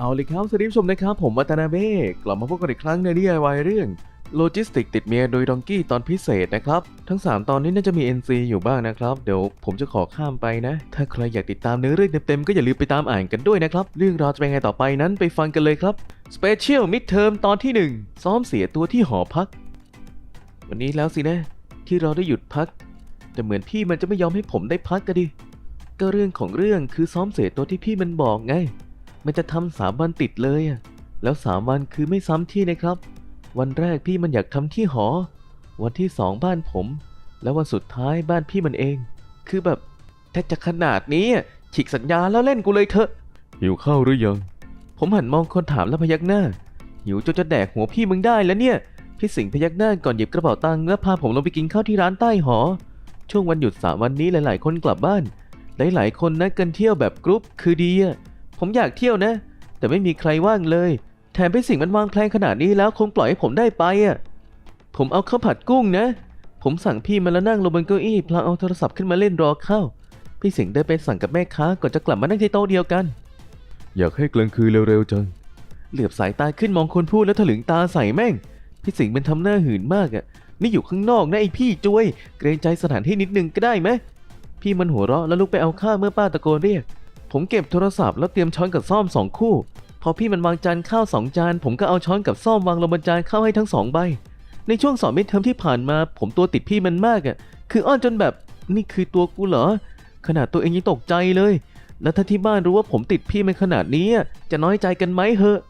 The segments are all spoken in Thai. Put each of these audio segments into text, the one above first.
เอาเลยครับสวัสดีผู้ชมนะครับ ผมวัตนาเบ้กลับมาพบกันอีกครั้งใน DIY เรื่องโลจิสติกติดเมียโดยดองกี้ตอนพิเศษนะครับ ทั้ง 3 ตอนนี้น่าจะมี NC อยู่บ้างนะครับ เดี๋ยวผมจะขอข้ามไปนะ ถ้าใครอยากติดตามเนื้อเรื่องเต็มๆ ก็อย่าลืมไปตามอ่านกันด้วยนะครับ เรื่องราวจะเป็นไงต่อไปนั้นไปฟังกันเลยครับ Special Midterm ตอนที่ 1 ซ้อมเสียตัวที่หอพัก วันนี้แล้วสินะ ที่เราได้หยุดพัก แต่เหมือนพี่มันจะไม่ยอมให้ผมได้พักกันดิก็เรื่องของเรื่องคือซ้อมเสียตัวที่พี่มันบอกไง มันจะทำสามวันติดเลยอะแล้วสามวันคือไม่ซ้ำที่นะครับ วันแรกพี่มันอยากทำที่หอ วันที่สองบ้านผม แล้ววันสุดท้ายบ้านพี่มันเอง คือแบบแทบจะขนาดนี้อะฉีกสัญญาแล้วเล่นกูเลยเถอะหิวข้าวหรือยัง ผมหันมองคนถามแล้วพยักหน้า หิวจนจะแดกหัวพี่มึงได้แล้วเนี่ย พี่สิงห์พยักหน้าก่อนหยิบกระเป๋าตังค์แล้วพาผมลงไปกินข้าวที่ร้านใต้หอ ช่วงวันหยุดสามวันนี้หลาย ๆ คนกลับบ้าน หลาย ๆ คนนัดกันเที่ยวแบบกรุ๊ปคือดีอะ ผมอยากเที่ยวนะ แต่ไม่มีใครว่างเลย แถมพี่สิงห์มันวางแผนขนาดนี้แล้วคงปล่อยให้ผมได้ไปอะ ผมเอาข้าวผัดกุ้งนะ ผมสั่งพี่มาแล้วนั่งลงบนเก้าอี้พลางเอาโทรศัพท์ขึ้นมาเล่นรอเข้าพี่สิงห์ได้ไปสั่งกับแม่ค้าก่อนจะกลับมานั่งที่โต๊ะเดียวกัน อยากให้กลางคืนเร็วๆจัง เหลือบสายตาขึ้นมองคนพูดแล้วถลึงตาใส่แม่ง พี่สิงห์มันทำหน้าหื่นมากอะ นี่อยู่ข้างนอกนะไอพี่จวย เกรงใจสถานที่นิดนึงก็ได้ไหมพี่มันหัวเราะแล้วลุกไปเอาข้าวเมื่อป้าตะโกนเรียก ผมเก็บโทรศัพท์แล้วเตรียมช้อนกับซ่อมสองคู่ พอพี่มันวางจานข้าวสองจาน ผมก็เอาช้อนกับซ่อมวางลงบนจานข้าวให้ทั้งสองใบ ในช่วงสอบมิดเทอมที่ผ่านมา ผมตัวติดพี่มันมากอะ่ะ คืออ้อนจนแบบนี่คือตัวกูเหรอ ขนาดตัวเองยังตกใจเลย แล้วถ้าที่บ้านรู้ว่าผมติดพี่มันขนาดนี้ จะน้อยใจกันไหมเหอะ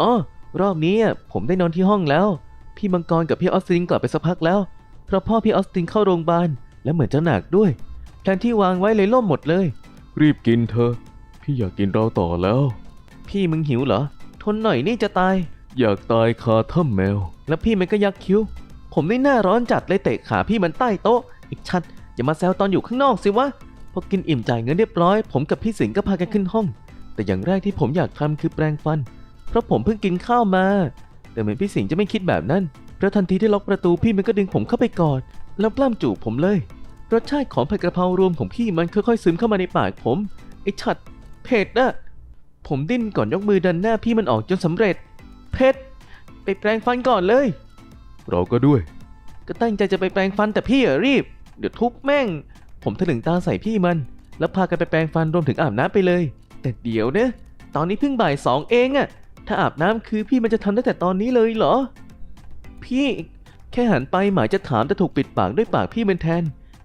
อ๋อรอบนี้ผมได้นอนที่ห้องแล้ว พี่มังกรกับพี่ออสตินกลับไปสักพักแล้ว เพราะพ่อพี่ออสตินเข้าโรงพยาบาลและเหมือนจะหนักด้วยแทนที่วางไว้เลยล่มหมดเลย รีบกินเธอ พี่อยากกินเราต่อแล้ว พี่มึงหิวเหรอ ทนหน่อยนี่จะตาย อยากตายคาถ้ำแมว แล้วพี่มันก็ยักคิ้ว ผมนี่หน้าร้อนจัดเลยเตะขาพี่มันใต้โต๊ะ อีกชัดอย่ามาแซวตอนอยู่ข้างนอกสิวะ พอกินอิ่มจ่ายเงินเรียบร้อย ผมกับพี่สิงห์ก็พากันขึ้นห้อง แต่อย่างแรกที่ผมอยากทำคือแปรงฟัน เพราะผมเพิ่งกินข้าวมา แต่เหมือนพี่สิงห์จะไม่คิดแบบนั้น เพราะทันทีที่ล็อกประตูพี่มันก็ดึงผมเข้าไปกอด แล้วปล้ำจูบผมเลย รสชาติของผัดกระเพรารวมของพี่มันค่อยๆซึมเข้ามาในปากผมไอ้ฉัด เผ็ดอะผมดิ้นก่อนยกมือดันหน้าพี่มันออกจนสำเร็จเผ็ดไปแปรงฟันก่อนเลย เราก็ด้วย ก็ตั้งใจจะไปแปรงฟันแต่พี่อะรีบ เดี๋ยวทุบแม่ง ผมถลึงตาใส่พี่มัน แล้วพากันไปแปรงฟันรวมถึงอาบน้ำไปเลย แต่เดี๋ยวนะตอนนี้เพิ่งบ่ายสองเองอะถ้าอาบน้ำคือพี่มันจะทำได้แต่ตอนนี้เลยเหรอ พี่แค่หันไปหมายจะถามแต่ถูกปิดปากด้วยปากพี่มันแทน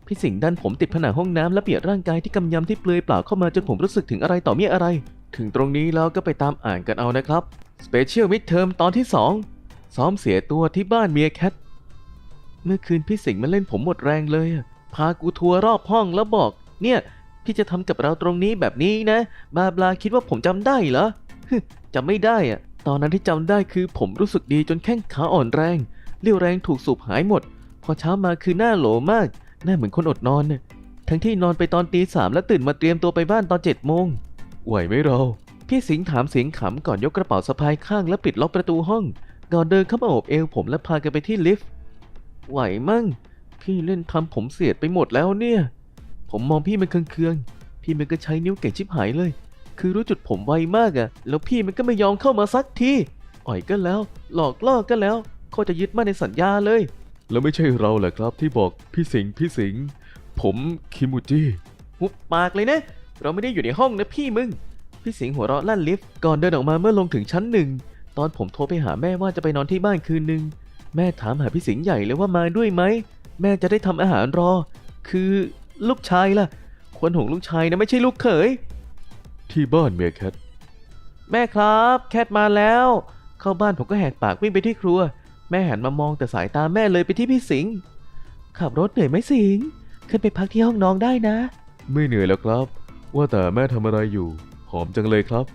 พี่สิงห์ดันผมติดผนังห้องน้ำและเปียกร่างกายที่กำยำที่เปลือยเปล่าเข้ามาจนผมรู้สึกถึงอะไรต่อมีอะไร ถึงตรงนี้แล้วก็ไปตามอ่านกันเอานะครับ Special Midterm ตอนที่ 2 ซ้อมเสียตัวที่บ้านเมียแคท เมื่อคืนพี่สิงห์มันเล่นผมหมดแรงเลย พากูทัวร์รอบห้องแล้วบอก เนี่ย พี่จะทำกับเราตรงนี้แบบนี้นะ บาบลาคิดว่าผมจำได้เหรอจำไม่ได้อะตอนนั้นที่จำได้คือผมรู้สึกดีจนแข้งขาอ่อนแรง เรี่ยวแรงถูกสูบหายหมด พอเช้ามาคือหน้าโหลมาก หน้าเหมือนคนอดนอนเน่ะทั้งที่นอนไปตอนตีสามแล้วตื่นมาเตรียมตัวไปบ้านตอนเจ็ดโมงไหวไหมเรา พี่สิงห์ถามเสียงขำก่อนยกกระเป๋าสะพายข้างและปิดล็อกประตูห้อง ก่อนเดินเข้ามาโอบเอวผมและพากันไปที่ลิฟต์ ไหวมั่ง พี่เล่นทำผมเสียดไปหมดแล้วเนี่ย ผมมองพี่มันเคืองๆ พี่มันก็ใช้นิ้วเก่งชิบหายเลย คือรู้จุดผมไวมากอะแล้วพี่มันก็ไม่ยอมเข้ามาสักทีอ่อยก็แล้ว หลอกล่อก็แล้ว เขาจะยึดมั่นในสัญญาเลย แล้วไม่ใช่เราเหรอครับที่บอกพี่สิงห์พี่สิงห์ผมคิมูจิหุบปากเลยนะ เราไม่ได้อยู่ในห้องนะพี่มึง พี่สิงห์หัวเราะลั่นลิฟต์ก่อนเดินออกมาเมื่อลงถึงชั้นหนึ่ง ตอนผมโทรไปหาแม่ว่าจะไปนอนที่บ้านคืนหนึ่งแม่ถามหาพี่สิงห์ใหญ่เลยว่ามาด้วยไหม แม่จะได้ทำอาหารรอ คือลูกชายล่ะ ควรห่วงลูกชายนะไม่ใช่ลูกเขย ที่บ้านเมียแคท แม่ครับ แคทมาแล้ว เข้าบ้านผมก็แหกปากวิ่งไปที่ครัว แม่หันมามองแต่สายตาแม่เลยไปที่พี่สิงห์ขับรถเหนื่อยไหมสิงห์ขึ้นไปพักที่ห้องน้องได้นะ ไม่เหนื่อยแล้วครับ ว่าแต่แม่ทำอะไรอยู่ หอมจังเลยครับ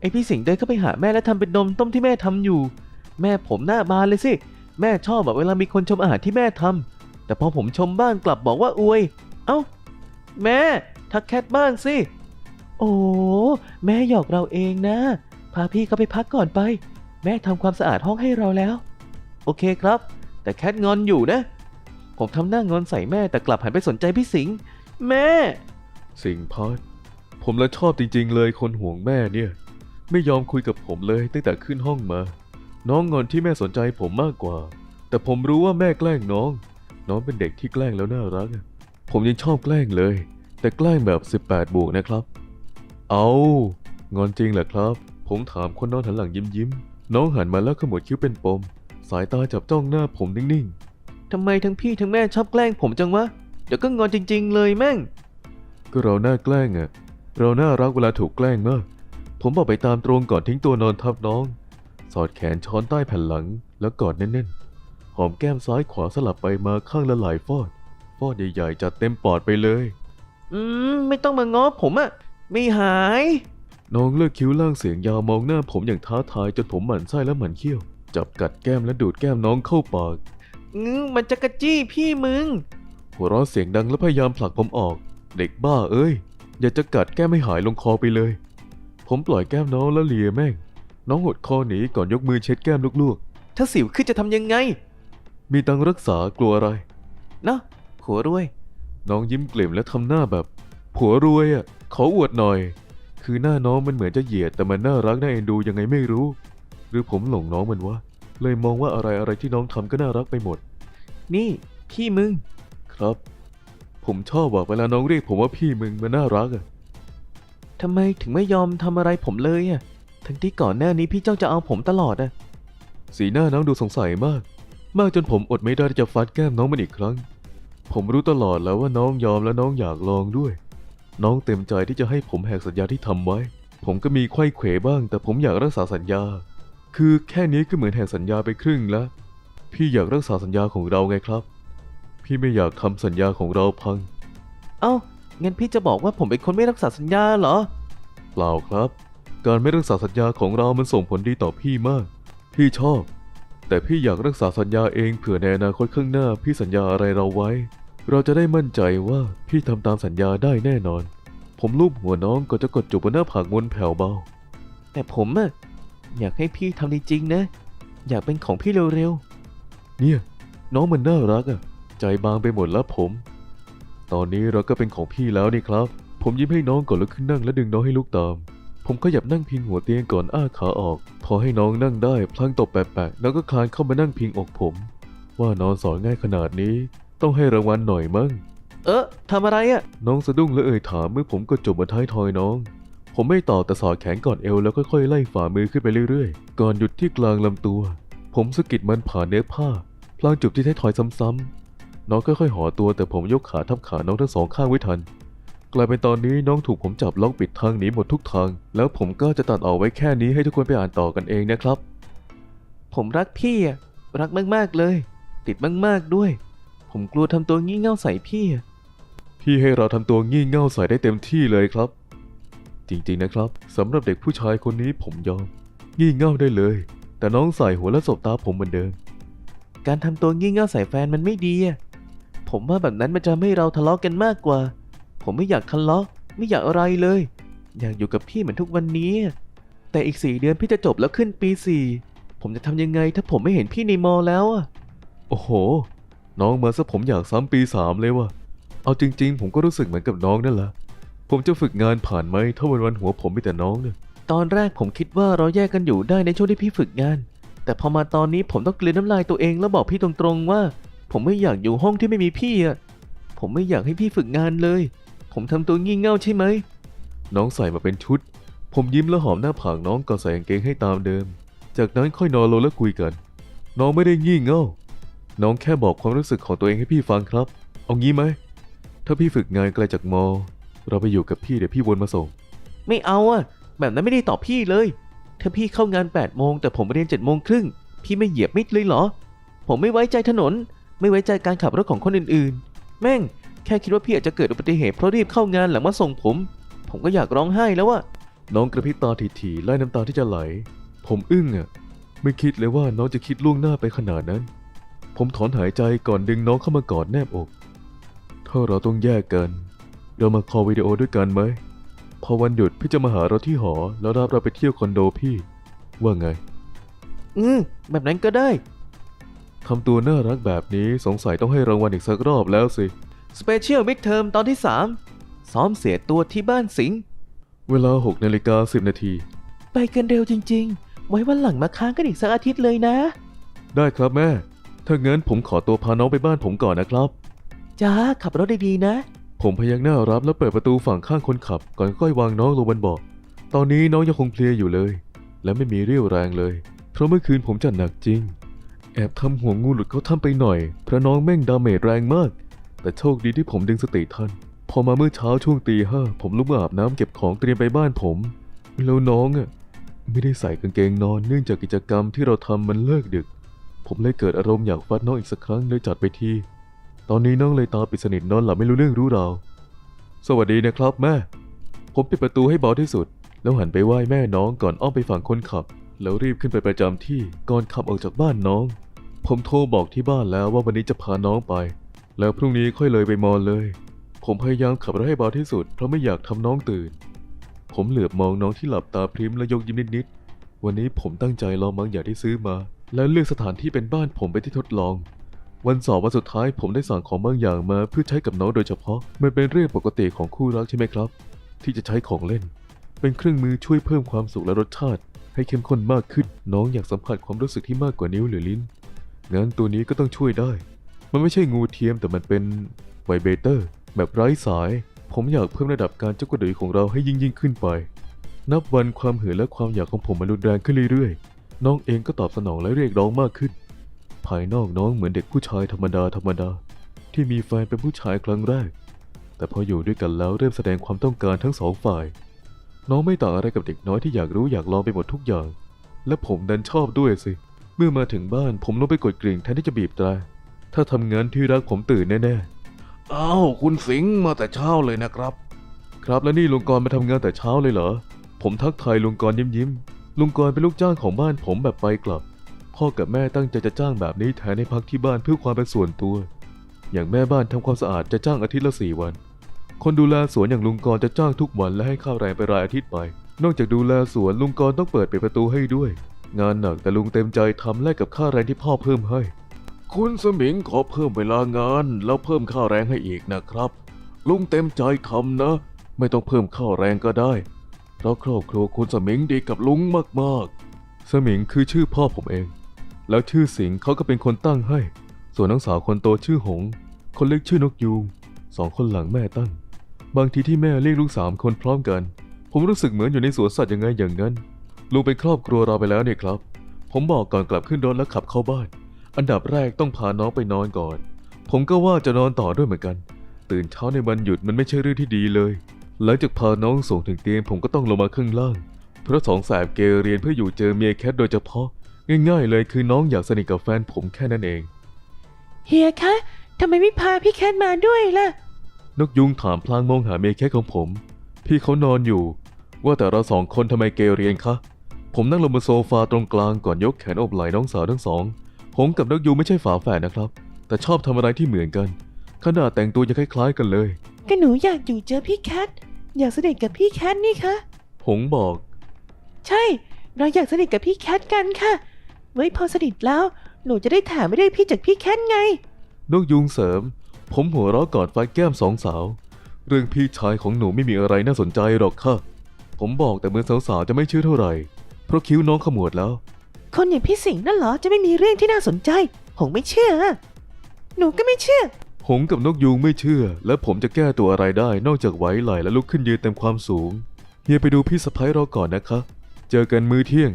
ไอพี่สิงห์เดินเข้าไปหาแม่แล้วทำเป็นนมต้มที่แม่ทำอยู่ แม่ผมหน้าบานเลยสิ แม่ชอบแบบเวลามีคนชมอาหารที่แม่ทำแต่พอผมชมบ้างกลับบอกว่าอวย เอ้า แม่ทักแคทบ้างสิ โอ้แม่หยอกเราเองนะ พาพี่เขาไปพักก่อนไป แม่ทำความสะอาดห้องให้เราแล้ว โอเคครับ แต่แคทงอนอยู่นะ ผมทำหน้างอนใส่แม่แต่กลับหันไปสนใจพี่สิงห์แม่ สิงห์พัดผมละชอบจริง ๆ เลยคนห่วงแม่เนี่ย ไม่ยอมคุยกับผมเลยตั้งแต่ขึ้นห้องมา น้องงอนที่แม่สนใจผมมากกว่า แต่ผมรู้ว่าแม่แกล้งน้อง น้องเป็นเด็กที่แกล้งแล้วน่ารัก ผมยังชอบแกล้งเลย แต่แกล้งแบบ 18 บวกนะครับ เอางอนจริงเหรอครับ ผมถามคนนอนหันหลังยิ้มยิ้มน้องหันมาแล้วขมวดคิ้วเป็นปม สายตาจับจ้องหน้าผมนิ่งๆ ทำไมทั้งพี่ทั้งแม่ชอบแกล้งผมจังวะ เดี๋ยวก็งอนจริง ๆ เลยแม่ง ก็เราหน้าแกล้งอะเราน่ารักเวลาถูกแกล้งมาก ผมบอกไปตามตรงก่อนทิ้งตัวนอนทับน้อง สอดแขนช้อนใต้แผ่นหลังแล้วกอดแน่นๆ หอมแก้มซ้ายขวาสลับไปมาข้างละหลายฟอด ฟอดใหญ่ๆจัดเต็มปอดไปเลย อืมไม่ต้องมาง้อผมอะไม่หาย น้องเลิกคิ้วล่างเสียงยาวมองหน้าผมอย่างท้าทายจนผมหมั่นไส้และหมั่นเขี้ยว จับกัดแก้มและดูดแก้มน้องเข้าปากงื้อมันจะกระจี้พี่มึง หัวเราะเสียงดังและพยายามผลักผมออก เด็กบ้าเอ้ย อย่าจะกัดแก้มให้หายลงคอไปเลย ผมปล่อยแก้มน้องแล้วเลียแม่ง น้องหดคอหนีก่อนยกมือเช็ดแก้มลูกๆ ถ้าสิวขึ้นจะทำยังไง มีตังค์รักษากลัวอะไร นะผัวรวย น้องยิ้มเกล่มและทำหน้าแบบผัวรวยอะ ขออวดหน่อย คือหน้าน้องมันเหมือนจะเหยียดแต่มันน่ารักน่าเอ็นดูยังไงไม่รู้ หรือผมหลงน้องมันวะ เลยมองว่าอะไรอะไรที่น้องทำก็น่ารักไปหมด นี่ พี่มึง ครับ ผมชอบว่าเวลาน้องเรียกผมว่าพี่มึงมันน่ารักอะทำไมถึงไม่ยอมทำอะไรผมเลยอะทั้งที่ก่อนหน้านี้พี่เจ้าจะเอาผมตลอดอะสีหน้าน้องดูสงสัยมาก มากจนผมอดไม่ได้ที่จะฟัดแก้มน้องมันอีกครั้ง ผมรู้ตลอดแล้วว่าน้องยอมและน้องอยากลองด้วย น้องเต็มใจที่จะให้ผมแหกสัญญาที่ทำไว้ ผมก็มีไขว้เขวบ้าง แต่ผมอยากรักษาสัญญา คือแค่นี้ก็เหมือนแหกสัญญาไปครึ่งแล้ว พี่อยากรักษาสัญญาของเราไงครับ พี่ไม่อยากทำสัญญาของเราพัง เอ้างั้นพี่จะบอกว่าผมเป็นคนไม่รักษาสัญญาเหรอ เปล่าครับ การไม่รักษาสัญญาของเรามันส่งผลดีต่อพี่มาก พี่ชอบ แต่พี่อยากรักษาสัญญาเองเผื่อในอนาคตข้างหน้า พี่สัญญาอะไรเราไว้ เราจะได้มั่นใจว่าพี่ทำตามสัญญาได้แน่นอน ผมลูบหัวน้องก็จะกดจูบบนหน้าผากมนแผ่วเบา แต่ผมอะ อยากให้พี่ทำจริงๆนะ อยากเป็นของพี่เร็วๆ เนี่ย น้องมันน่ารักอะใจบางไปหมดแล้วผม ตอนนี้เราก็เป็นของพี่แล้วนี่ครับ ผมยิ้มให้น้องก่อนลุกขึ้นนั่งและดึงน้องให้ลุกตาม ผมขยับนั่งพิงหัวเตียงก่อนอ้าขาออก พอให้น้องนั่งได้พลางตบแปะๆแล้วก็คลานเข้ามานั่งพิงอกผม ว่านอนสอนง่ายขนาดนี้ ต้องให้รางวัลหน่อยมั้ง เออทำอะไรอะน้องสะดุ้งและเอ่ยถามเมื่อผมกดจบบนท้ายทอยน้อง ผมไม่ตอบแต่สอดแขนก่อนเอวแล้วค่อยๆไล่ฝ่ามือขึ้นไปเรื่อยๆ ก่อนหยุดที่กลางลำตัว ผมสะกิดมันผ่านเนื้อผ้า พลางจูบที่ท้ายทอยซ้ำๆ น้องค่อยๆห่อตัวแต่ผมยกขาทับขาน้องทั้งสองข้างไว้ทัน กลายเป็นตอนนี้น้องถูกผมจับล็อกปิดทางหนีหมดทุกทาง แล้วผมก็จะตัดออกไว้แค่นี้ให้ทุกคนไปอ่านต่อกันเองนะครับ ผมรักพี่อะรักมากๆเลย ติดมากๆด้วย ผมกลัวทำตัวงี่เง่าใส่พี่อะพี่ให้เราทำตัวงี่เง่าใส่ได้เต็มที่เลยครับ จริงๆนะครับสำหรับเด็กผู้ชายคนนี้ผมยอม งี่เง่าได้เลย แต่น้องใส่หัวและสบตาผมเหมือนเดิม การทำตัวงี่เง่าใส่แฟนมันไม่ดีอะผมว่าแบบนั้นมันจะให้เราทะเลาะกันมากกว่า ผมไม่อยากทะเลาะไม่อยากอะไรเลย อยากอยู่กับพี่เหมือนทุกวันนี้ แต่อีกสี่เดือนพี่จะจบแล้วขึ้นปีสี่ผมจะทำยังไงถ้าผมไม่เห็นพี่ในมอแล้วอะโอ้โห น้องมาซะผมอยากซ้ำปีสามเลยว่ะ เอาจริง ๆ ผมก็รู้สึกเหมือนกับน้องนั่นแหละ ผมจะฝึกงานผ่านไหมถ้าวันวันหัวผมมีแต่น้องเนี่ยตอนแรกผมคิดว่าเราแยกกันอยู่ได้ในช่วงที่พี่ฝึกงาน แต่พอมาตอนนี้ผมต้องกลืนน้ำลายตัวเองแล้วบอกพี่ตรงๆว่า ผมไม่อยากอยู่ห้องที่ไม่มีพี่อะผมไม่อยากให้พี่ฝึกงานเลย ผมทำตัวงี่เง่าใช่ไหมน้องใส่มาเป็นชุด ผมยิ้มแล้วหอมหน้าผากน้องก่อนใส่กางเกงให้ตามเดิม จากนั้นค่อยนอนลงแล้วคุยกัน น้องไม่ได้งี่เง่าน้องแค่บอกความรู้สึกของตัวเองให้พี่ฟังครับ เอางี้ไหมถ้าพี่ฝึกงานไกลจากมอ เราไปอยู่กับพี่เดี๋ยวพี่วนมาส่ง ไม่เอาอะแบบนั้นไม่ได้ตอบพี่เลย ถ้าพี่เข้างาน8ปดโมงแต่ผมเรียน7จ็ดโมงครึ่งพี่ไม่เหยียบมิดเลยเหรอ ผมไม่ไว้ใจถนน ไม่ไว้ใจการขับรถของคนอื่นๆ แม่ง แค่คิดว่าพี่อาจจะเกิดอุบัติเหตุเพราะรีบเข้างานหลังมาส่งผม ผมก็อยากร้องไห้แล้วอะน้องกระพริบตาถี่ๆไล่น้ำตาที่จะไหล ผมอึ้งอะไม่คิดเลยว่าน้องจะคิดล่วงหน้าไปขนาดนั้น ผมถอนหายใจก่อนดึงน้องเข้ามากอดแนบอก ถ้าเราต้องแยกกัน เรามาคอลวิดีโอด้วยกันไหม พอวันหยุดพี่จะมาหาเราที่หอ แล้วรับเราไปเที่ยวคอนโดพี่ ว่าไง อืม แบบนั้นก็ได้ ทำตัวน่ารักแบบนี้สงสัยต้องให้รางวัลอีกสักรอบแล้วสิ Special Midterm ตอนที่ 3 ซ้อมเสียตัวที่บ้านสิงห์เวลา6นาฬิกา10นาที ไปกันเร็วจริง ๆ ไว้วันหลังมาค้างกันอีกสักอาทิตย์เลยนะ ได้ครับแม่ ถ้างั้นผมขอตัวพาน้องไปบ้านผมก่อนนะครับ จ้าขับรถดีๆนะ ผมพยักหน้ารับแล้วเปิดประตูฝั่งข้างคนขับ ก่อนค่อยวางน้องลงบนเบาะตอนนี้น้องยังคงเพลียอยู่เลย และไม่มีเรี่ยวแรงเลย เพราะเมื่อคืนผมจัดหนักจริง แอบทำหัวงูหลุดเขาทำไปหน่อยเพราะน้องแม่งดาเมจแรงมาก แต่โชคดีที่ผมดึงสติทันพอมาเมื่อเช้าช่วงตีห้าผมลุกมาอาบน้ำเก็บของเตรียมไปบ้านผม แล้วน้องอะไม่ได้ใส่กางเกงนอนเนื่องจากกิจกรรมที่เราทำมันเลิกดึก ผมเลยเกิดอารมณ์อยากฟัดน้องอีกสักครั้งเลยจัดไปที ตอนนี้น้องเลยตาปิดสนิทนอนหลับไม่รู้เรื่องรู้ราวสวัสดีนะครับแม่ ผมปิดประตูให้เบาที่สุด แล้วหันไปไหว้แม่น้องก่อนอ้อมไปฝั่งคนขับ แล้วรีบขึ้นไปประจำที่ก่อนขับออกจากบ้านน้อง ผมโทรบอกที่บ้านแล้วว่าวันนี้จะพาน้องไป แล้วพรุ่งนี้ค่อยเลยไปมอเลย ผมพยายามขับรถให้เบาที่สุดเพราะไม่อยากทำน้องตื่น ผมเหลือบมองน้องที่หลับตาพริมและยกยิ้มนิดๆวันนี้ผมตั้งใจลองบางอย่างที่ซื้อมา และเลือกสถานที่เป็นบ้านผมไปที่ทดลอง วันสอบวันสุดท้ายผมได้สั่งของบางอย่างมาเพื่อใช้กับน้องโดยเฉพาะ มันเป็นเรื่องปกติของคู่รักใช่ไหมครับ ที่จะใช้ของเล่น เป็นเครื่องมือช่วยเพิ่มความสุขและรสชาติ ให้เข้มข้นมากขึ้น น้องอยากสัมผัสความรู้สึกที่มากกว่านิ้วหรือลิ้นงั้นตัวนี้ก็ต้องช่วยได้ มันไม่ใช่งูเทียมแต่มันเป็นไวเบเตอร์ แบบไร้สาย ผมอยากเพิ่มระดับการเจ้ากระดือของเราให้ยิ่งยิ่งขึ้นไป นับวันความเหื่อและความอยากของผมมันรุนแรงขึ้นเรื่อยๆ น้องเองก็ตอบสนองและเรียกร้องมากขึ้นายนอกน้องเหมือนเด็กผู้ชายธรรมดาธรรมดา ที่มีแฟนเป็นผู้ชายครั้งแรก แต่พออยู่ด้วยกันแล้วเริ่มแสดงความต้องการทั้งสองฝ่าย น้องไม่ต่างอะไรกับเด็กน้อยที่อยากรู้อยากลองไปหมดทุกอย่าง และผมดันชอบด้วยสิ เมื่อมาถึงบ้านผมลงไปกดกริ่งแทนที่จะบีบแตรถ้าทำงานที่รักผมตื่นแน่ๆอ้าวคุณสิงห์มาแต่เช้าเลยนะครับ ครับแล้วนี่ลุงกรณ์มาทำงานแต่เช้าเลยเหรอผมทักทายลุงกรณ์ยิ้มยิ้มๆลุงกรณ์เป็นลูกจ้างของบ้านผมแบบไปกลับ พ่อกับแม่ตั้งใจจะจ้างแบบนี้แทนให้พักที่บ้านเพื่อความเป็นส่วนตัว อย่างแม่บ้านทำความสะอาดจะจ้างอาทิตย์ละสี่วัน คนดูแลสวนอย่างลุงกรณ์จะจ้างทุกวันและให้ค่าแรงไปรายอาทิตย์ไป นอกจากดูแลสวนลุงกรณ์ต้องเปิดปิดประตูให้ด้วย งานหนักแต่ลุงเต็มใจทำแลกกับค่าแรงที่พ่อเพิ่มให้ คุณสมิงขอเพิ่มเวลางาน แล้วเพิ่มค่าแรงให้อีกนะครับ ลุงเต็มใจทำนะ ไม่ต้องเพิ่มค่าแรงก็ได้ เพราะครอบครัวคุณสมิงดีกับลุงมากสมิงคือชื่อพ่อผมเอง แล้วชื่อสิงเขาก็เป็นคนตั้งให้ ส่วนน้องสาวคนโตชื่อหง คนเล็กชื่อนกยูงสองคนหลังแม่ตั้ง บางทีที่แม่เรียกลูกสามคนพร้อมกัน ผมรู้สึกเหมือนอยู่ในสวนสัตว์ยังไงอย่างนั้นลุงเป็นครอบครัวเราไปแล้วเนี่ยครับ ผมบอกก่อนกลับขึ้นรถแล้วขับเข้าบ้าน อันดับแรกต้องพาน้องไปนอนก่อน ผมก็ว่าจะนอนต่อด้วยเหมือนกัน ตื่นเช้าในวันหยุดมันไม่ใช่เรื่องที่ดีเลย หลังจากพาน้องส่งถึงเตียงผมก็ต้องลงมาข้างล่าง เพราะสองแสบเกเรียนเพื่ออยู่เจอเมียแคทโดยเฉพาะ ง่ายๆเลยคือน้องอยากสนิทกับแฟนผมแค่นั้นเอง เฮียคะทำไมไม่พาพี่แคทมาด้วยล่ะ นกยุงถามพลางมองหาเมียแคทของผม พี่เขานอนอยู่ ว่าแต่เราสองคนทำไมเกเรียนคะ ผมนั่งลงบนโซฟาตรงกลางก่อนยกแขนโอบไหล่น้องสาวทั้งสองหงกับนกยูงไม่ใช่ฝาแฝดนะครับ แต่ชอบทำอะไรที่เหมือนกัน ขนาดแต่งตัวยังคล้ายๆกันเลย ก็หนูอยากอยู่เจอพี่แคทอยากสนิทกับพี่แคทนี่คะหงบอก ใช่ เราอยากสนิทกับพี่แคทกันค่ะ ไว้พอสนิทแล้ว หนูจะได้ถามไม่ได้พี่จากพี่แคทไง นกยุงเสริม ผมหัวเราะกอดฟัดแก้มสองสาว เรื่องพี่ชายของหนูไม่มีอะไรน่าสนใจหรอกค่ะ ผมบอกแต่เหมือนสาวๆจะไม่เชื่อเท่าไหร่ เพราะคิ้วน้องขมวดแล้ว คนอย่างพี่สิงห์นั่นเหรอจะไม่มีเรื่องที่น่าสนใจ ผมไม่เชื่อ หนูก็ไม่เชื่อ หงกับนกยูงไม่เชื่อ และผมจะแก้ตัวอะไรได้นอกจากไหวไหลและลุกขึ้นยืนเต็มความสูง เฮียไปดูพี่สะพ้ยเราก่อนนะคะ เจอกันมื้อเที่ยง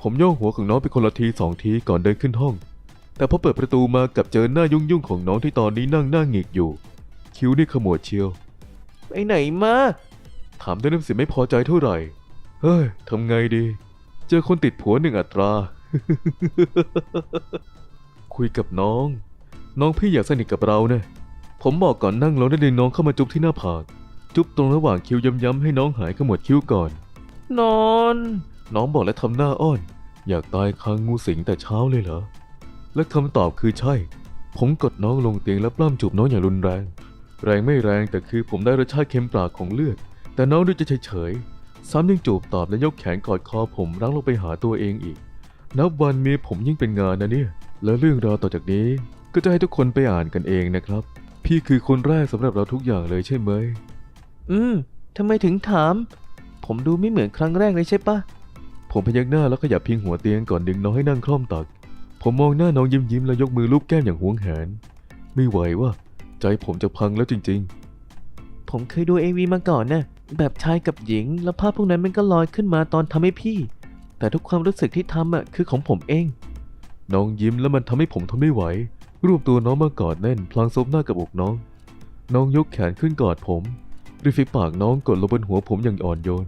ผมโย่องหัวของน้องไปคนละทีสองทีก่อนเดินขึ้นห้อง แต่พอเปิดประตูมากลับเจอหน้ายุ่งยุ่งๆของน้องที่ตอนนี้นั่งหน้าหงิกอยู่ คิ้วนี่ขมวดเชียว ไปไหนมา ถามด้วยน้ำเสียงไม่พอใจเท่าไหร่ เฮ้ยทำไงดี เจอคนติดผัวหนึ่งอัตรา คุยกับน้อง น้องพี่อยากสนิทกับเราเนะผมบอกก่อนนั่งลงได้ดึงน้องเข้ามาจุ๊บที่หน้าผาก จุ๊บตรงระหว่างคิ้วย้ำๆให้น้องหายขมวดคิ้วก่อน นอน น้องบอกและทำหน้าอ้อน อยากตายคางงูสิงแต่เช้าเลยเหรอ และคำตอบคือใช่ ผมกดน้องลงเตียงและปล้ำจูบน้องอย่างรุนแรง แรงไม่แรงแต่คือผมได้รสชาติเค็มปากของเลือด แต่น้องดูจะเฉยๆ ซ้ำยังจูบตอบและยกแขนกอดคอผมรั้งลงไปหาตัวเองอีก นับวันเมียผมยิ่งเป็นงานนะเนี่ย แล้วเรื่องราวต่อจากนี้ก็จะให้ทุกคนไปอ่านกันเองนะครับ พี่คือคนแรกสำหรับเราทุกอย่างเลยใช่ไหม อืมทำไมถึงถาม ผมดูไม่เหมือนครั้งแรกเลยใช่ปะ ผมพยักหน้าแล้วขยับพิงหัวเตียงก่อนดึงน้องให้นั่งคล่อมตัก ผมมองหน้าน้องยิ้มยิ้มๆแล้วยกมือลูบแก้มอย่างหวงแหน ไม่ไหวว่าใจผมจะพังแล้วจริงผมเคยดูเอวีมาก่อนนะแบบชายกับหญิง แล้วภาพพวกนั้นมันก็ลอยขึ้นมาตอนทำให้พี่ แต่ทุกความรู้สึกที่ทำอะคือของผมเองๆน้องยิ้มแล้วมันทำให้ผมทนไม่ไหว รวบตัวน้องมากอดแน่น พลางซบหน้ากับอกน้อง น้องยกแขนขึ้นกอดผมริมฝีปากน้องกดลงบนหัวผมอย่างอ่อนโยน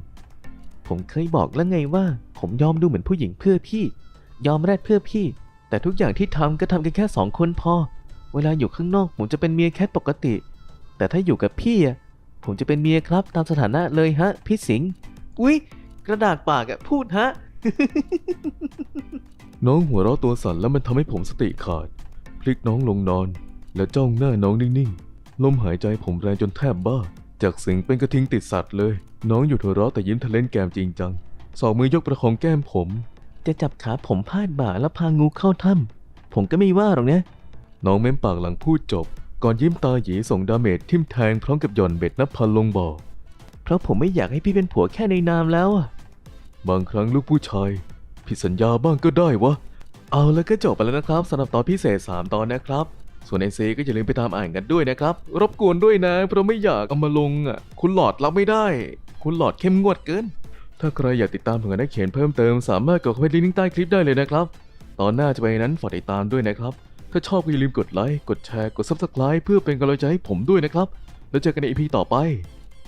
ผมเคยบอกแล้วไงว่า ผมยอมดูเหมือนผู้หญิงเพื่อพี่ ยอมแรดเพื่อพี่ แต่ทุกอย่างที่ทำก็ทำกันแค่สองคนพอ เวลาอยู่ข้างนอกผมจะเป็นเมียแค่ปกติ แต่ถ้าอยู่กับพี่อะผมจะเป็นเมียครับตามสถานะเลยฮะ พี่สิงห์อุ๊ย กระดากปากอะพูดฮะ น้องหัวเราะตัวสั่นแล้วมันทำให้ผมสติขาด พลิกน้องลงนอน แล้วจ้องหน้าน้องนิ่งๆลมหายใจผมแรงจนแทบบ้า จากสิงเป็นกระทิงติดสัตว์เลย น้องอยู่หัวเราะแต่ยิ้มทะเล่นแกมจริงจัง สองมือยกประคองแก้มผม จะจับขาผมพาดบ่าแล้วพางูเข้าถ้ำผมก็ไม่ว่าหรอกนะ น้องเม้มปากหลังพูดจบ ก่อนยิ้มตาหยีส่งดาเมจทิ่มแทงพร้อมกับหย่อนเบ็ดนับพันลงบ่อ เพราะผมไม่อยากให้พี่เป็นผัวแค่ในนามแล้วอะบางครั้งลูกผู้ชายผิดสัญญาบ้างก็ได้วะ เอาแล้วก็จบไปแล้วนะครับสำหรับตอนพิเศษ 3 ตอนนะครับ ส่วนไอซีก็อย่าลืมไปตามอ่านกันด้วยนะครับ รบกวนด้วยนะ เพราะไม่อยากเอามาลงอะ คุณหลอดรับไม่ได้ คุณหลอดเข้มงวดเกิน ถ้าใครอยากติดตามผลงานนักเขียนเพิ่มเติมสามารถกดเข้าไปลิงก์ใต้คลิปได้เลยนะครับ ตอนหน้าจะไปนั้นฝากติดตามด้วยนะครับ ถ้าชอบก็อย่าลืมกดไลค์ กดแชร์ กด subscribe เพื่อเป็นกำลังใจให้ผมด้วยนะครับ แล้วเจอกันในอีพีต่อไป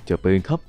เจอปืนครับ